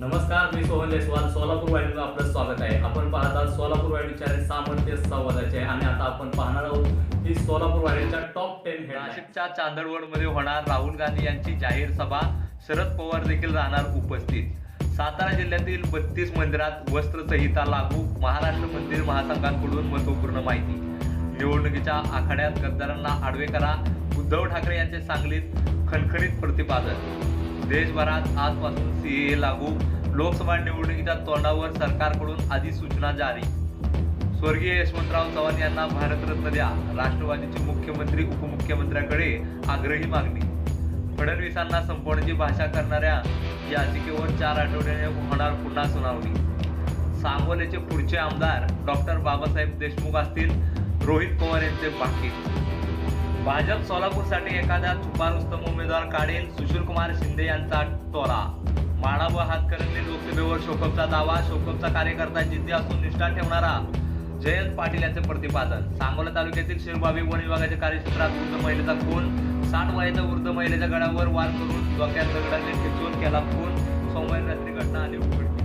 नमस्कार मी सोहन जयस्वाल सोलापूर वाहिनीला आपलं स्वागत आहे. आपण पाहत आहात सोलापूर वाहिनीच्या सामर्थ्य संवादाचे. आणि आता आपण पाहणार आहोत की सोलापूर वाहिनीच्या टॉप टेन हेड नाशिकच्या चांदवडमध्ये होणार राहुल गांधी यांची जाहीर सभा. शरद पवार देखील राहणार उपस्थित. सातारा जिल्ह्यातील बत्तीस मंदिरात वस्त्रसंहिता लागू. महाराष्ट्र मंदिर महासंघांकडून महत्त्वपूर्ण माहिती. निवडणुकीच्या आखाड्यात गद्दारांना आडवे करा. उद्धव ठाकरे यांचे सांगलीत खणखणीत प्रतिपादन. देशभरात आजपासून सीए लागू. लोकसभा निवडणुकीच्या तोंडावर सरकारकडून अधिसूचना जारी. स्वर्गीय यशवंतराव चव्हाण यांना भारतरत्न द्या. राष्ट्रवादीचे मुख्यमंत्री उपमुख्यमंत्र्याकडे आग्रही मागणी. फडणवीसांना संपवण्याची भाषा करणाऱ्या याचिकेवर चार आठवड्याने होणार पुन्हा सुनावणी. सांगोल्याचे पुढचे आमदार डॉक्टर बाबासाहेब देशमुख असतील. रोहित पवार यांचे बाकी भाजप सोलापूरसाठी एखादा छुपा उमेदवार काढेल सुशीलकुमार शिंदे यांचा टोला. माळा व हातकरंगले लोकसभेवर शोकपचा दावा शोकपचा कार्यकर्ता जिद्दी असून निष्ठा ठेवणारा जयंत पाटील यांचे प्रतिपादन. सांगोला तालुक्यातील शिरबावी वन विभागाच्या कार्यक्षेत्रात वृद्ध महिलेचा खून साठ वयाच्या वृद्ध महिलेच्या गळ्यावर वार करून डोक्यात दगडाने ठेचून केला खून. सोमवारी रात्री घटना आली उघडली